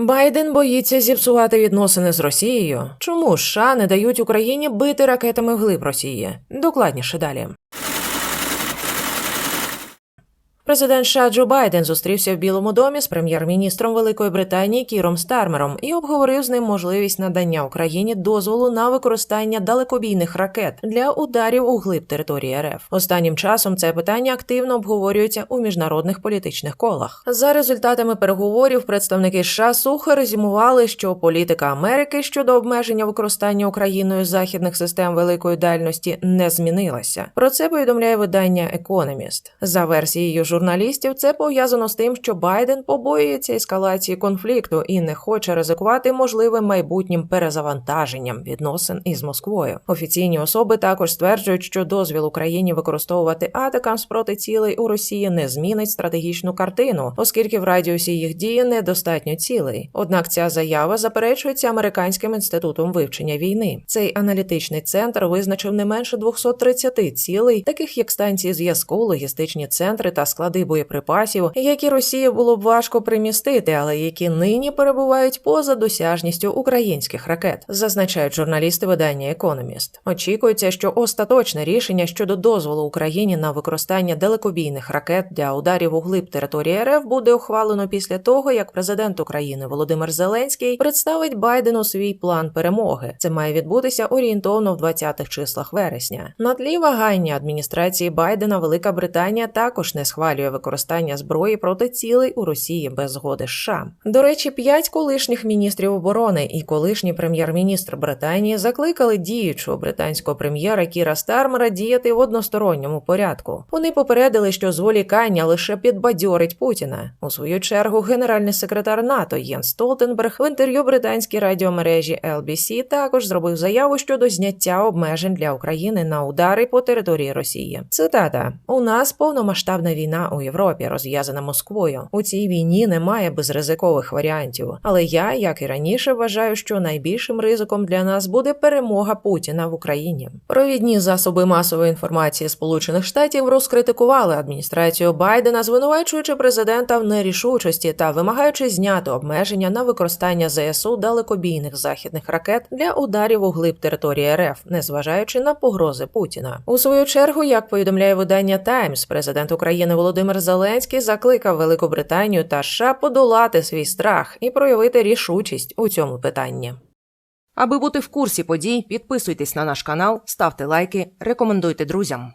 Байден боїться зіпсувати відносини з Росією. Чому США не дають Україні бити ракетами вглиб Росії? Докладніше далі. Президент США Джо Байден зустрівся в Білому домі з прем'єр-міністром Великої Британії Кіром Стармером і обговорив з ним можливість надання Україні дозволу на використання далекобійних ракет для ударів у глиб території РФ. Останнім часом це питання активно обговорюється у міжнародних політичних колах. За результатами переговорів представники США сухо резюмували, що політика Америки щодо обмеження використання Україною західних систем великої дальності не змінилася. Про це повідомляє видання Economist. За версією журналістів, це пов'язано з тим, що Байден побоюється ескалації конфлікту і не хоче ризикувати можливим майбутнім перезавантаженням відносин із Москвою. Офіційні особи також стверджують, що дозвіл Україні використовувати атакамс проти цілей у Росії не змінить стратегічну картину, оскільки в радіусі їх дії недостатньо цілей. Однак ця заява заперечується американським інститутом вивчення війни. Цей аналітичний центр визначив не менше 230 цілей, таких як станції зв'язку, логістичні центри та склади боєприпасів, які Росії було б важко примістити, але які нині перебувають поза досяжністю українських ракет, зазначають журналісти видання Economist. Очікується, що остаточне рішення щодо дозволу Україні на використання далекобійних ракет для ударів у глиб території РФ буде ухвалено після того, як президент України Володимир Зеленський представить Байдену свій план перемоги. Це має відбутися орієнтовно в 20-х числах вересня. На тлі вагання адміністрації Байдена Велика Британія також не схвалює використання зброї проти цілей у Росії без згоди США. До речі, п'ять колишніх міністрів оборони і колишній прем'єр-міністр Британії закликали діючого британського прем'єра Кіра Стармера діяти в односторонньому порядку. Вони попередили, що зволікання лише підбадьорить Путіна. У свою чергу, генеральний секретар НАТО Єн Столтенберг в інтерв'ю британській радіомережі LBC також зробив заяву щодо зняття обмежень для України на удари по території Росії. Цитата: у нас повномасштабна війна у Європі, розв'язана Москвою. У цій війні немає безризикових варіантів. Але я, як і раніше, вважаю, що найбільшим ризиком для нас буде перемога Путіна в Україні. Провідні засоби масової інформації Сполучених Штатів розкритикували адміністрацію Байдена, звинувачуючи президента в нерішучості та вимагаючи зняти обмеження на використання ЗСУ далекобійних західних ракет для ударів у глиб території РФ, незважаючи на погрози Путіна. У свою чергу, як повідомляє видання Таймс, президент України Володимир Зеленський закликав Велику Британію та США подолати свій страх і проявити рішучість у цьому питанні. Аби бути в курсі подій, підписуйтесь на наш канал, ставте лайки, рекомендуйте друзям.